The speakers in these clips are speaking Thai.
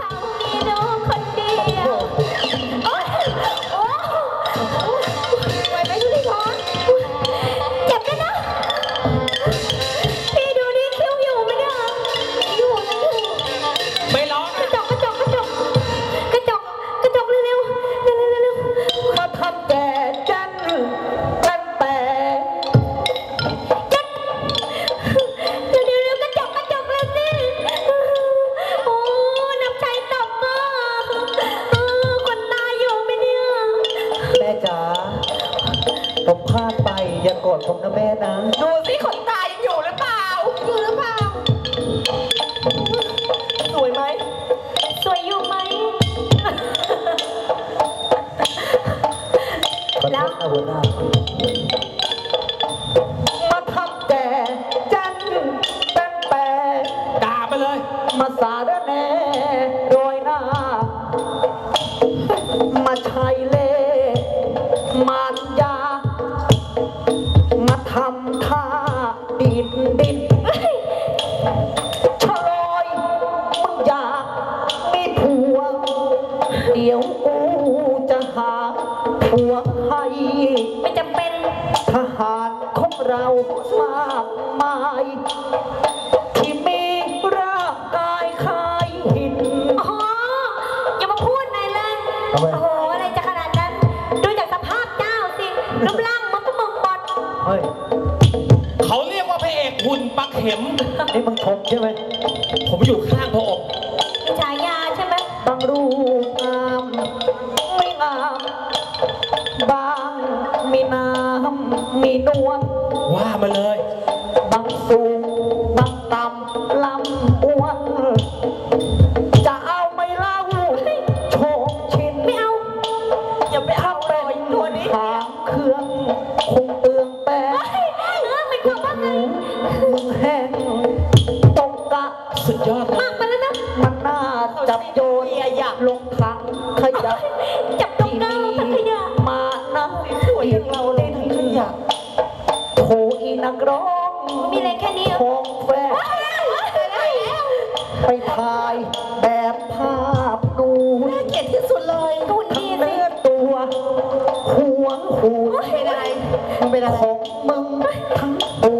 害我 ข้าหัวหน้มาทำแต่จันเป็นแปดด่าไปเลย มาสาดะแน่โดยหน้า มาชายเล่มา ใช่ไหมผมอยู่ข้างพระองค์ฉายาใช่ไหมบางรูปงามไม่งามบางมีน้ำมีนวลว่ามาเลย บางสูงบางต่ำลำอ้วนจะเอาไม่เล่าโชมชินไม่เอาอย่าไปเอาเลยตัวนี้ถางเครื่องคงเปืองแป้งเนื้อไม่กลัวบ้าง มึงแห้งุดยอดมากไปแล้วนะ มันน่าจับโยนลงถังขยะจับตรงก้างถังขยะ มานะอีกเราเลยทั้งขยะโหอีนักร้องมีอะไรแค่นี้คงแฝงไปถ่ายแบบภาพดูน่าเกลียดที่สุดเลยคุณดีสิเนื้อตัวหัวหูไม่ได้ไม่ได้ของมึงทั้งตัว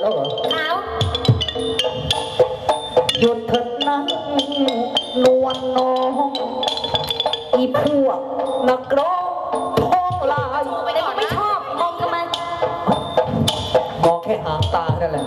แล้วเหรอเท้าหยุดเถิดนะนวลน้องอีพวกนักร้องท้องลายไม่ชอบมองทำไมมองแค่หางตานั้นแหละ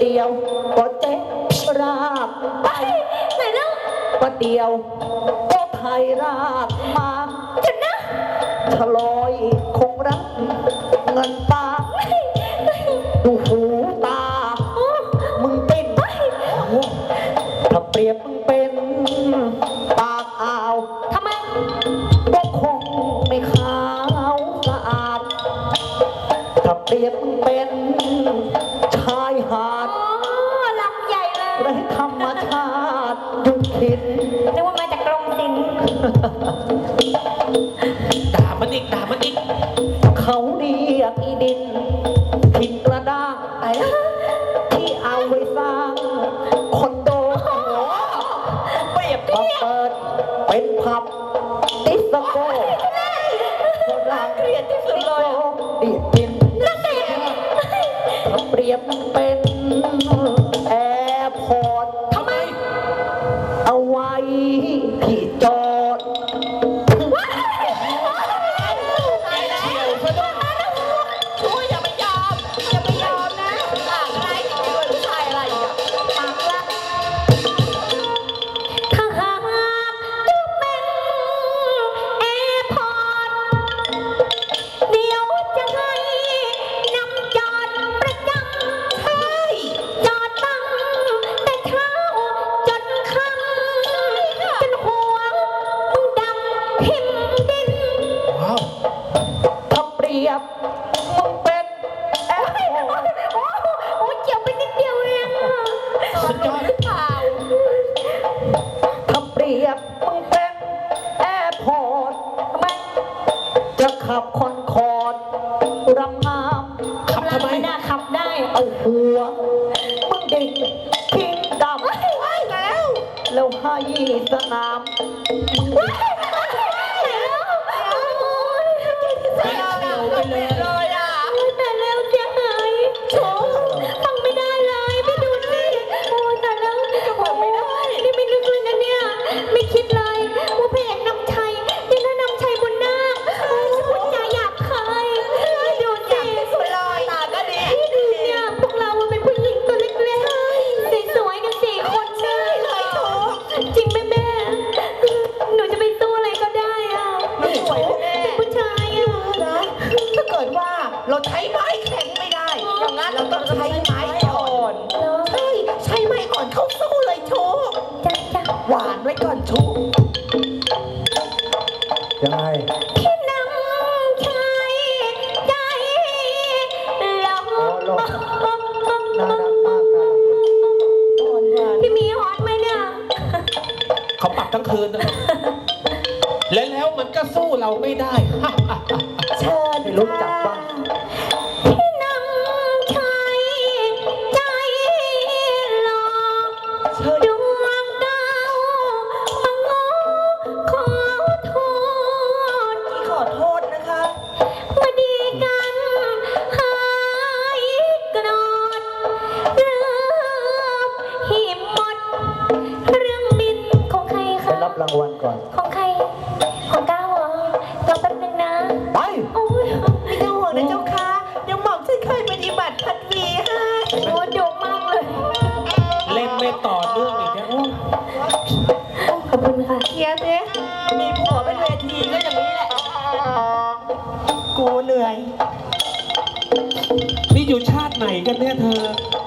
เยอะประเดียวก็เจ๊รากไปไหนแล้วประเดียว ก็ไทยรากมาจุดนะฉลอยคงรักเงินปากดูหูตาโอ้มึงเป็นถ้าเปรียบมึงเป็นปากอ่าวทำไมก็คงไม่ขาวสะอาดถ้าเปรียบมึงเป็น ดคิดนึกว่ามาจากกรงสิน สนาม ทั้งคืนนะและแล้วมันก็สู้เราไม่ได้ เชิญไม่รู้จักบ้าง กันเนี่ยเธอ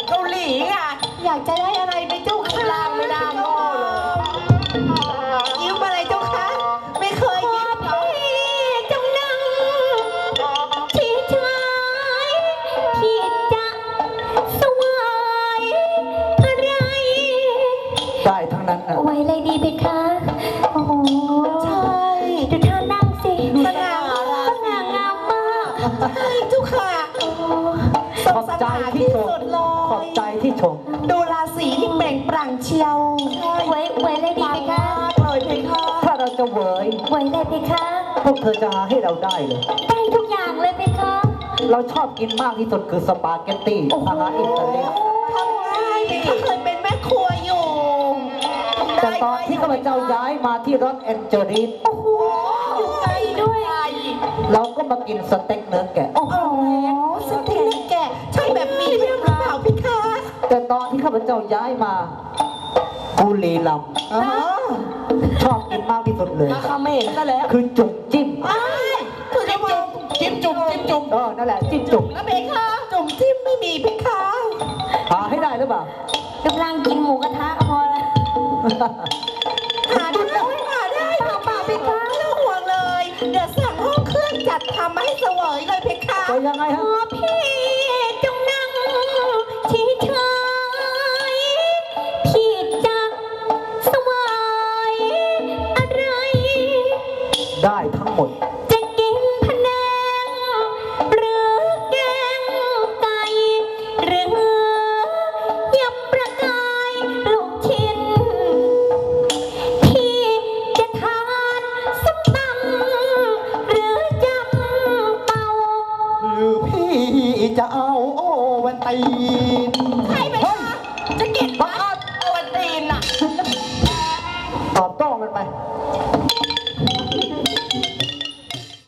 เกาหลีอะ อยากจะได้อะไรไปเจ้าค่ะลางไม่ได้โง่เลยยิ้มอะไรเจ้าคะ ไม่เคยขอยิ้มพี่จงนั่งที่ชายพี่จะสวายอะไร ได้ทั้งนั้นนะ ไว้เลยดีเพคะ โอ้โหใช่ดูท่านั่งสิสง่าราสศีง่างามมาก ขมอบสใจง่าที่ที่ชมสุดเลขอบยใจที่ชม ดูราศีที่เปล่งปลั่งเชียวไว้ไว้เลยดีปัเพงคะมากเลยเพคะถ้าเราจะเหวยไว้เลยเพคะพวกเธอจะหาให้เราได้เลย ได้ทุกอย่างเลยเพคะ เราชอบกินมากที่สุดคือสปาเกตตี้โอ้โหอาหารอิตาเลียนทำง่ายเพคะเคยเป็นแม่ครัวอยู่ แต่ตอนที่ข้าพเจ้าย้ายมาที่รถแอนเจลิสโอ้โหอยู่ไกลด้วย เราก็มากินสเต็กเนื้อแกะโอ้โหสเต็ก แกะใช่แบบมีเรื่องหรือเปล่าพี่คะแต่ตอนที่ข้าพเจ้าย้ายมากุลีลอ๋อำชอบกินมากที่สุดเลยราคาไม่เห็นซะแล้วคือจุ่มจิ้มอ้ายคือจะมาจิ้มจุ่มจิ้มจุ่มเออนั่นแหละจิ้มจุ่มแล้วเพคะจุ่มจิ้มไม่มีเพคะหาให้ได้หรือเปล่ากำลังกินหมูกระทะพอแล้วหาได้หาได้เปล่าเปล่าเพคะไม่ต้องห่วงเลย เดี๋ยวสั่งห้องเครื่องจัดทำมาให้เสวยเลยเพคะจะยังไงฮะเอ